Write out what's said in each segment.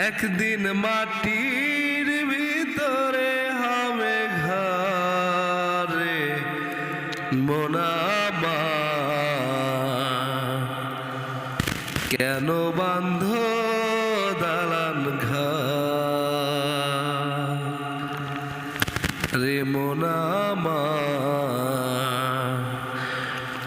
একদিন মাটির ভিতরে হবে ঘরে মোনামা কেন বান্ধ দালান ঘর? মোনামা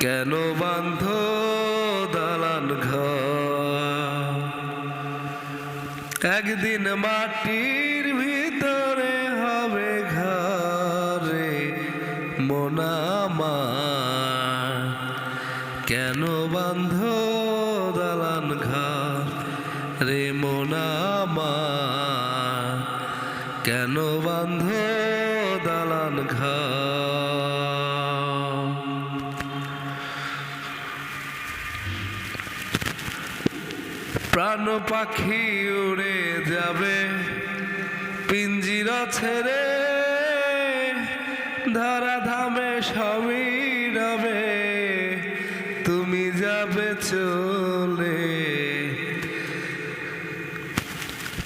কেন বান্ধ একদিন মাটির ভিতরে হবে ঘরে মোনামা কেন বান্ধ দালান ঘর রে মোনামা কেন বান্ধ দালান ঘর? প্রাণ পাখি উড়ে যাবে। পিঞ্জিরা ছেড়ে ধরা ধামে সবই রবে তুমি যাবে চলে।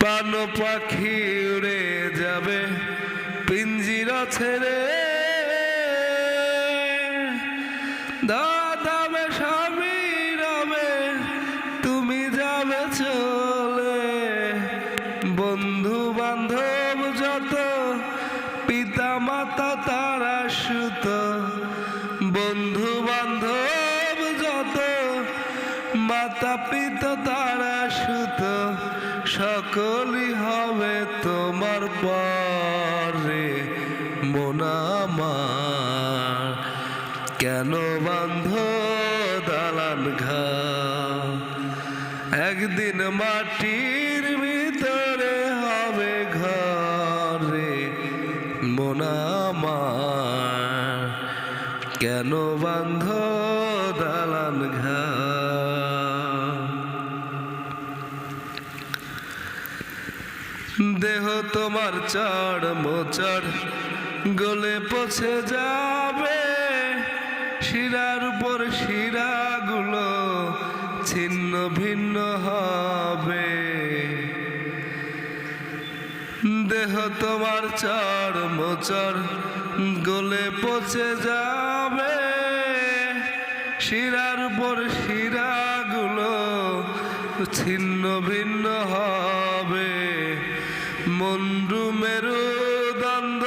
পান পাখি উড়ে যাবে। পিঞ্জিরা ছেড়ে দাদাবে সুত বন্ধু বান্ধব যত মাতা পিতা তারা সুত সকলই হবে তোমার পরে মোনামার কেন বান্ধ দালান ঘর একদিন মাটির কেন বান্ধ দালান ঘর দেহ তোমার চড় মোচড়, গলে পচে যাবে। শিরার উপর শিরাগুলো ছিন্ন ভিন্ন হবে। দেহ তোমার চড় মোচড়, গলে পচে যাবে। শিরার উপর শিরাগুলো ছিন্ন ভিন্ন হবে। মন্ডু মেরু দ্বন্দ্ব,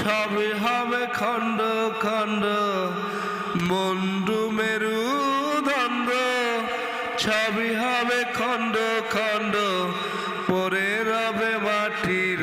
সবই হবে খণ্ড খণ্ড। মন্ডু মেরু দ্বন্দ্ব, সবই হবে খণ্ড খণ্ড। পরে রবে মাটির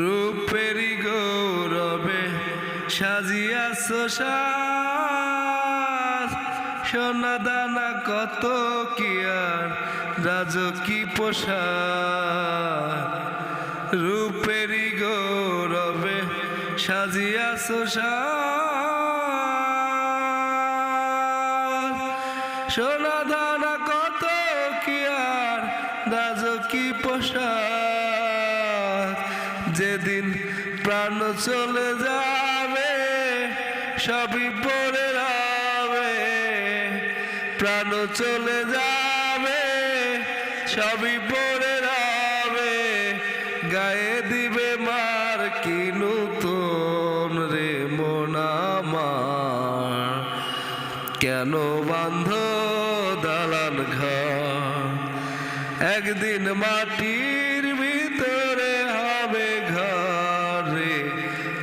রূপেরি গৌরবে সাজিয়াছ সাজ। সোনা দানা কত কি আর, রাজকি পোশাক। রূপেরি গৌরবে সাজিয়াছ সাজ। সোনা দানা যেদিন প্রাণ চলে যাবে, সবই পরে রবে প্রাণ চলে যাবে, সবই পরে রবে গায়ে দিবে মার কি নতুন রে মোনামার কেন বান্ধ দালান ঘর? একদিন মাটির